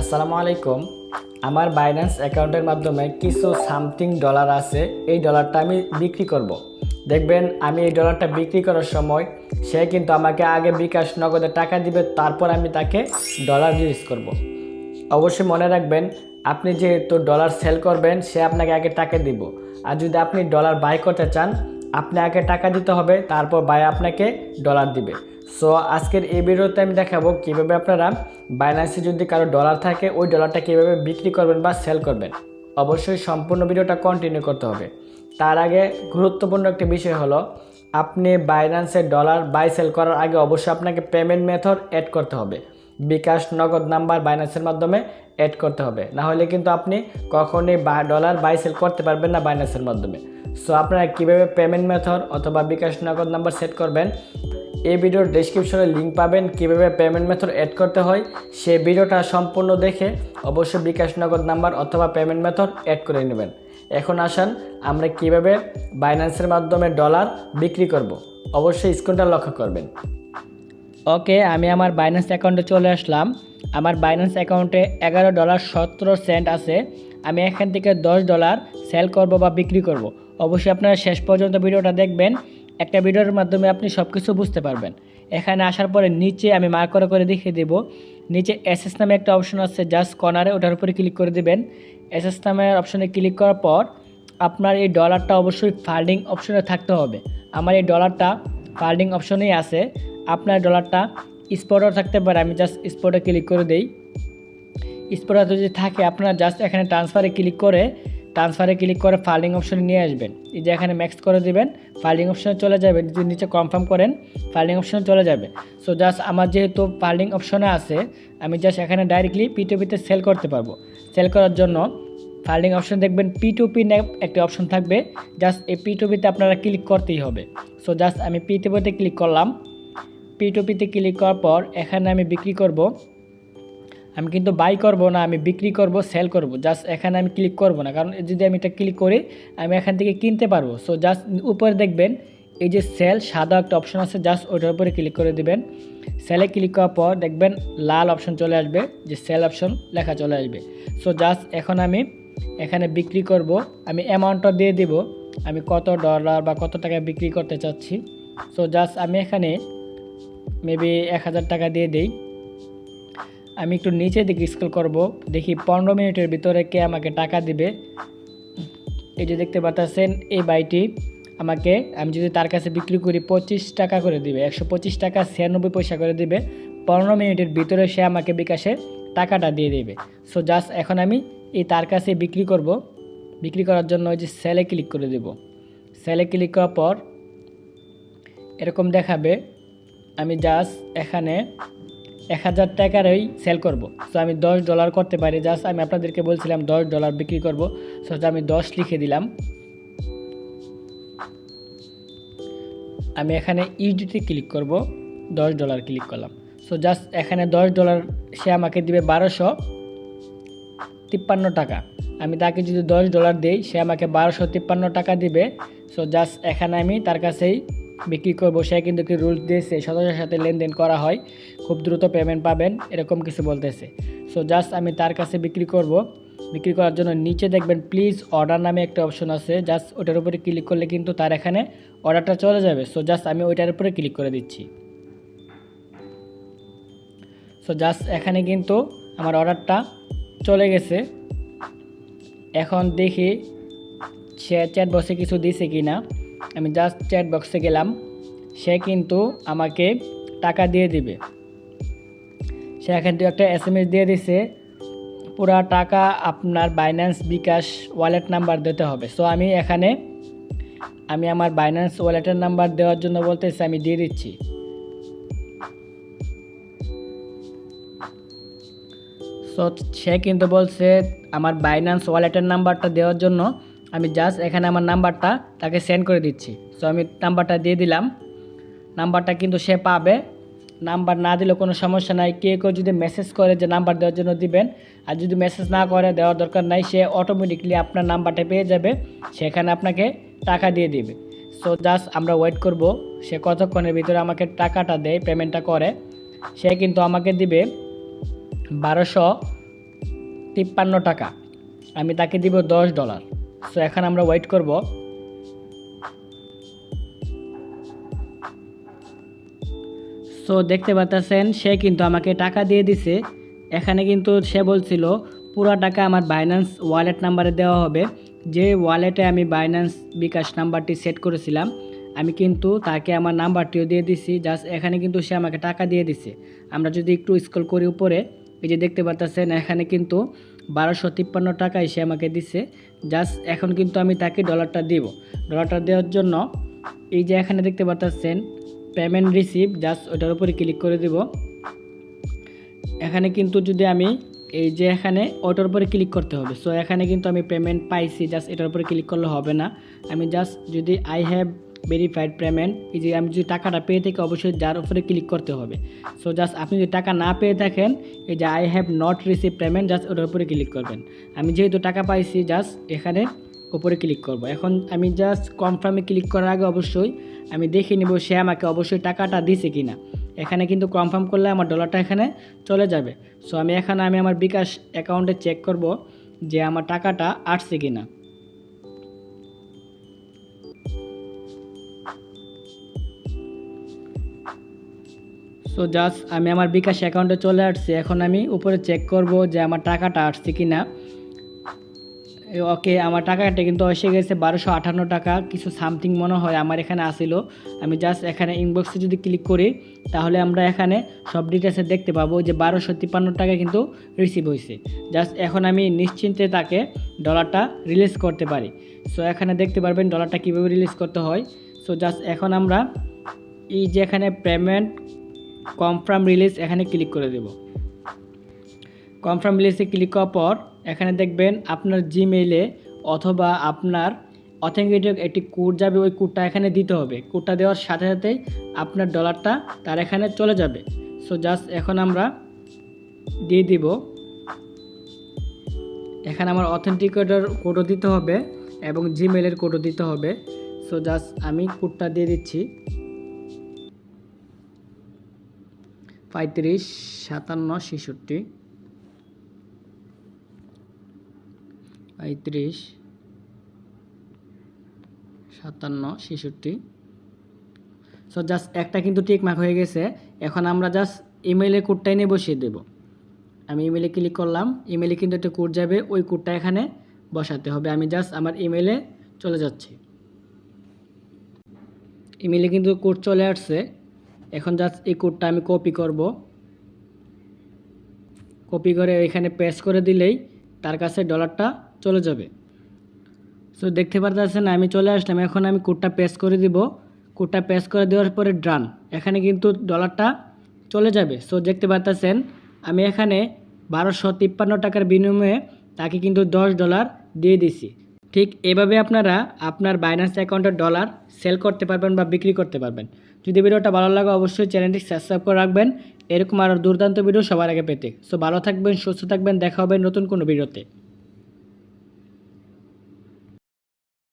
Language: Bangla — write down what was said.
আসসালামু আলাইকুম আমার বাইন্যান্স অ্যাকাউন্টের মাধ্যমে কিছু সামথিং ডলার আছে, এই ডলারটা আমি বিক্রি করব। দেখবেন, আমি এই ডলারটা বিক্রি করার সময় সে কিন্তু আমাকে আগে বিকাশ নগদে টাকা দিবে, তারপর আমি তাকে ডলার রিলিজ করব। অবশ্যই মনে রাখবেন, আপনি যেহেতু ডলার সেল করবেন, সে আপনাকে আগে টাকা দিব আর যদি আপনি ডলার বাই করতে চান, আপনি আগে টাকা দিতে হবে, তারপর বাই আপনাকে ডলার দিবে সো আজকের এই ভিডিওতে আমি দেখাবো কীভাবে আপনারা বাইন্যান্সে যদি কারও ডলার থাকে, ওই ডলারটা কীভাবে বিক্রি করবেন বা সেল করবেন? অবশ্যই সম্পূর্ণ ভিডিওটা কন্টিনিউ করতে হবে। তার আগে গুরুত্বপূর্ণ একটি বিষয় হলো, আপনি বাইন্যান্সে ডলার বাই সেল করার আগে অবশ্যই আপনাকে পেমেন্ট মেথড অ্যাড করতে হবে। বিকাশ নগদ নাম্বার বাইন্যান্সের মাধ্যমে অ্যাড করতে হবে। না হলে কিন্তু আপনি কখনোই ডলার বাই সেল করতে পারবেন না বাইন্যান্সের মাধ্যমে। সো আপনারা কীভাবে পেমেন্ট মেথড অথবা বিকাশ নগদ নাম্বার সেট করবেন এই ভিডিওর ডেসক্রিপশনে লিঙ্ক পাবেন কীভাবে পেমেন্ট মেথড অ্যাড করতে হয়। সেই ভিডিওটা সম্পূর্ণ দেখে অবশ্যই বিকাশ নগদ নাম্বার অথবা পেমেন্ট মেথড অ্যাড করে নেবেন। এখন আসান আমরা কীভাবে বাইন্যান্সের মাধ্যমে ডলার বিক্রি করব। অবশ্যই স্ক্রিনটা লক্ষ্য করবেন। ওকে, আমি আমার বাইন্যান্স অ্যাকাউন্টে চলে আসলাম। আমার বাইন্যান্স অ্যাকাউন্টে এগারো ডলার সতেরো সেন্ট আছে। আমি এখান থেকে দশ ডলার সেল করব বা বিক্রি করব। অবশ্যই আপনারা শেষ পর্যন্ত ভিডিওটা দেখবেন। একটা ভিডিওর মাধ্যমে আপনি সব কিছু বুঝতে পারবেন। এখানে আসার পরে নিচে আমি মার্ক করে করে দেখিয়ে দেবো। নিচে এসএস নামে একটা অপশন আছে জাস্ট কর্নারে ওটার উপরে ক্লিক করে দিবেন। এসএস নামের অপশনে ক্লিক করার পর আপনার এই ডলারটা অবশ্যই ফাল্ডিং অপশনে থাকতে হবে। আমার এই ডলারটা ফাল্ডিং অপশনেই আছে। আপনার ডলারটা স্পটও থাকতে পারে, আমি জাস্ট স্পটে ক্লিক করে দেই। স্পটে যদি থাকে, আপনারা জাস্ট এখানে ট্রান্সফারে ক্লিক করে ট্রান্সফারে ক্লিক করে ফাইলিং অপশনে নিয়ে আসবেন। এই যে এখানে ম্যাক্স করে দিবেন ফাইলিং অপশনে চলে যাবেন যদি নিচে কনফার্ম করেন ফাইলিং অপশনে চলে যাবে। সো জাস্ট আমার যেহেতু ফাইলিং অপশনে আছে, আমি জাস্ট এখানে ডাইরেক্টলি পিটুপিতে সেল করতে পারব। সেল করার জন্য ফাইলিং অপশন দেখবেন পি টু পি একটা অপশন থাকবে জাস্ট এই পি টু পিতে আপনারা ক্লিক করতেই হবে। সো জাস্ট আমি পি ক্লিক করলাম। পি ক্লিক করার পর এখানে আমি বিক্রি করব। আমি কিন্তু বাই করব না, আমি বিক্রি করব সেল করব। জাস্ট এখানে আমি ক্লিক করব না, কারণ যদি আমি এটা ক্লিক করি, আমি এখান থেকে কিনতে পারব। সো জাস্ট উপরে দেখবেন, এই যে সেল সাদা একটা অপশন আছে জাস্ট ওটার উপরে ক্লিক করে দিবেন। সেলে ক্লিক করার পর দেখবেন লাল অপশন চলে আসবে, যে সেল অপশন লেখা চলে আসবে। সো জাস্ট এখন আমি এখানে বিক্রি করব, আমি অ্যামাউন্টটা দিয়ে দিব, আমি কত ডলার বা কত টাকা বিক্রি করতে চাচ্ছি। সো জাস্ট আমি এখানে মেবি এক হাজার টাকা দিয়ে দিই। আমি একটু নিচে দিকে স্ক্রল করব, দেখি পনেরো মিনিটের ভিতরে কে আমাকে টাকা দিবে। এই যে দেখতে পাচ্ছেন এই বাইটি আমাকে, আমি যদি তার কাছে বিক্রি করি পঁচিশ টাকা করে দিবে, একশো পঁচিশ টাকা ছিয়ানব্বই পয়সা করে দিবে। পনেরো মিনিটের ভিতরে সে আমাকে বিকাশে টাকাটা দিয়ে দেবে। সো জাস্ট এখন আমি এই তার কাছে বিক্রি করব। বিক্রি করার জন্য ওই যে সেলে ক্লিক করে দেব। সেলে ক্লিক করার পর এরকম দেখাবে, আমি জাস্ট এখানে এক হাজার টাকারই সেল করব। সো আমি দশ ডলার করতে পারি। জাস্ট আমি আপনাদেরকে বলছিলাম দশ ডলার বিক্রি করব। সো আমি দশ লিখে দিলাম। আমি এখানে ইউডিতে ক্লিক করব। দশ ডলার ক্লিক করলাম। সো জাস্ট এখানে দশ ডলার সে আমাকে দিবে বারোশো তিপ্পান্ন টাকা। আমি তাকে যদি দশ ডলার দিই, সে আমাকে বারোশো তিপ্পান্ন টাকা দিবে। সো জাস্ট এখানে আমি তার কাছেই বিক্রি করব। সে কিন্তু কি রুলস দিয়েছে, সদস্যের সাথে লেনদেন করা হয়। খুব দ্রুত পেমেন্ট পাবেন, এরকম কিছু বলতেছে। সো জাস্ট আমি তার কাছে বিক্রি করব। বিক্রি করার জন্য নিচে দেখবেন প্লিজ অর্ডার নামে একটা অপশন আছে। জাস্ট ওটার উপরে ক্লিক করলে কিন্তু তার এখানে অর্ডারটা চলে যাবে। সো জাস্ট আমি ওইটার উপরে ক্লিক করে দিচ্ছি। সো জাস্ট এখানে কিন্তু আমার অর্ডারটা চলে গেছে। এখন দেখি সে চ্যাট বক্সে কিছু দিছে কি না আমি জাস্ট চ্যাট বক্সে গেলাম। সে কিন্তু আমাকে টাকা দিয়ে দিবে। সে এখান থেকে একটা এস এম এস দিয়ে দিছে, পুরা টাকা আপনার বাইন্যান্স বিকাশ ওয়ালেট নাম্বার দিতে হবে। সো আমি এখানে, আমি আমার বাইন্যান্স ওয়ালেটের নাম্বার দেওয়ার জন্য বলতেছি, আমি দিয়ে দিচ্ছি। সো সে কিন্তু বলছে, আমার বাইন্যান্স ওয়ালেটের নাম্বারটা দেওয়ার জন্য আমি জাস্ট এখানে আমার নাম্বারটা তাকে সেন্ড করে দিচ্ছি। সো আমি নাম্বারটা দিয়ে দিলাম। নাম্বারটা কিন্তু সে পাবে। নাম্বার না দিলে কোনো সমস্যা নাই। কে কেউ যদি মেসেজ করে যে নাম্বার দেওয়ার জন্য দিবেন, আর যদি মেসেজ না করে, দেওয়ার দরকার নাই, সে অটোমেটিকলি আপনার নাম্বারটা পেয়ে যাবে, সেখানে আপনাকে টাকা দিয়ে দিবে। সো জাস্ট আমরা ওয়েট করব, সে কতক্ষণের ভিতরে আমাকে টাকাটা দেয় পেমেন্টটা করে, সে কিন্তু আমাকে দিবে বারোশো তিপ্পান্ন টাকা। আমি তাকে দিব দশ ডলার। সো এখন আমরা ওয়েট করব সো দেখতে পাচ্ছেন সে কিন্তু আমাকে টাকা দিয়ে দিছে। এখানে কিন্তু সে বলছিল, পুরো টাকা আমার বাইন্যান্স ওয়ালেট নাম্বারে দেওয়া হবে। যে ওয়ালেটে আমি বাইন্যান্স বিকাশ নাম্বারটি সেট করেছিলাম, আমি কিন্তু তাকে আমার নাম্বারটিও দিয়ে দিছি। জাস্ট এখানে কিন্তু সে আমাকে টাকা দিয়ে দিছে। আমরা যদি একটু স্ক্রল করি উপরে, এই যে দেখতে পাচ্ছেন এখানে কিন্তু বারোশো তিপ্পান্ন টাকায় সে আমাকে দিছে। জাস্ট এখন কিন্তু আমি তাকে ডলারটা দিব। ডলারটা দেওয়ার জন্য এই যে এখানে দেখতে পাচ্ছেন পেমেন্ট রিসিভ জাস্ট ওটার উপরে ক্লিক করে দিব। এখানে কিন্তু যদি আমি এই যে এখানে ওটার উপরে ক্লিক করতে হবে। সো এখানে কিন্তু আমি পেমেন্ট পাইছি জাস্ট এটার উপরে ক্লিক করলে হবে না। আমি জাস্ট যদি আই হ্যাভ ভেরিফাইড পেমেন্ট এই যে আমি যদি টাকাটা পেয়ে থাকি, অবশ্যই যার উপরে ক্লিক করতে হবে। সো জাস্ট আপনি যদি টাকা না পেয়ে থাকেন, এই যে I have not receive payment just ওটার উপরে ক্লিক করবেন। আমি যেহেতু টাকা পাইছি জাস্ট এখানে উপরে ক্লিক করব। এখন আমি জাস্ট কনফার্মে ক্লিক করার আগে অবশ্যই আমি দেখে নিব সে আমাকে অবশ্যই টাকাটা দিছে কিনা। এখানে কিন্তু কনফার্ম করলে আমার ডলারটা এখানে চলে যাবে। সো আমি এখানে আমি আমার বিকাশ অ্যাকাউন্টে চেক করব যে আমার টাকাটা আসছে কিনা। সো জাস্ট আমি আমার বিকাশ অ্যাকাউন্টে চলে আসছি। এখন আমি উপরে চেক করব যে আমার টাকাটা আসছে কি না ওকে, আমার টাকাটা কিন্তু এসে গেছে বারোশো আটান্ন টাকা, কিছু সামথিং মনে হয় আমার এখানে আসিল। আমি জাস্ট এখানে ইনবক্সে যদি ক্লিক করি, তাহলে আমরা এখানে সব ডিটেলসে দেখতে পাবো যে বারোশো তিপ্পান্ন টাকা কিন্তু রিসিভ হয়েছে জাস্ট এখন আমি নিশ্চিন্তে তাকে ডলারটা রিলিজ করতে পারি। সো এখানে দেখতে পারবেন ডলারটা কীভাবে রিলিজ করতে হয়। সো জাস্ট এখন আমরা এই যে এখানে পেমেন্ট কনফার্ম রিলিজ এখানে ক্লিক করে দেব। কনফার্ম রিলিজে ক্লিক করার পর, এখানে দেখবেন আপনার জিমেইলে অথবা আপনার অথেন্টিকেটেড একটি কোড যাবে, ওই কোডটা এখানে দিতে হবে। কোডটা দেওয়ার সাথে সাথেই আপনার ডলারটা তার এখানে চলে যাবে। সো জাস্ট এখন আমরা দিয়ে দিব। এখানে আমার অথেন্টিকেটের কোডও দিতে হবে এবং জিমেইলের কোডও দিতে হবে। সো জাস্ট আমি কোডটা দিয়ে দিচ্ছি। পঁয়ত্রিশ, সাতান্ন, ছেষট্টি। পঁয়ত্রিশ, সাতান্ন, ছেষট্টি। সো জাস্ট একটা কিন্তু টিক মার্ক হয়ে গেছে। এখন আমরা জাস্ট ইমেইলের কোডটাই নিয়ে বসিয়ে দেব। আমি ইমেইলে ক্লিক করলাম। ইমেইলে কিন্তু একটা কোড যাবে। ওই কোডটা এখানে বসাতে হবে। আমি জাস্ট আমার ইমেইলে চলে যাচ্ছি। ইমেইলে কিন্তু কোড চলে আসছে। এখন জাস্ট এই কোডটা আমি কপি করব। কপি করে এখানে পেস্ট করে দিলেই তার কাছে ডলারটা চলে যাবে। সো দেখতে পারতেছেন, আমি চলে আসলাম। এখন আমি কোডটা পেস্ট করে দিব। কোডটা পেস্ট করে দেওয়ার পরে ড্রান এখানে কিন্তু ডলারটা চলে যাবে। সো দেখতে পারতেছেন, আমি এখানে বারোশো তিপ্পান্ন টাকার বিনিময়ে তাকে কিন্তু দশ ডলার দিয়ে দিছি। ঠিক এভাবে আপনারা আপনার বাইন্যান্স অ্যাকাউন্টের ডলার সেল করতে পারবেন বা বিক্রি করতে পারবেন। যদি ভিডিওটা ভালো লাগে, অবশ্যই চ্যানেলটি সাবস্ক্রাইব করে রাখবেন। এরকম আরও দুর্দান্ত ভিডিও সবার আগে পেতে। সো ভালো থাকবেন, সুস্থ থাকবেন। দেখা হবে নতুন কোনো ভিডিওতে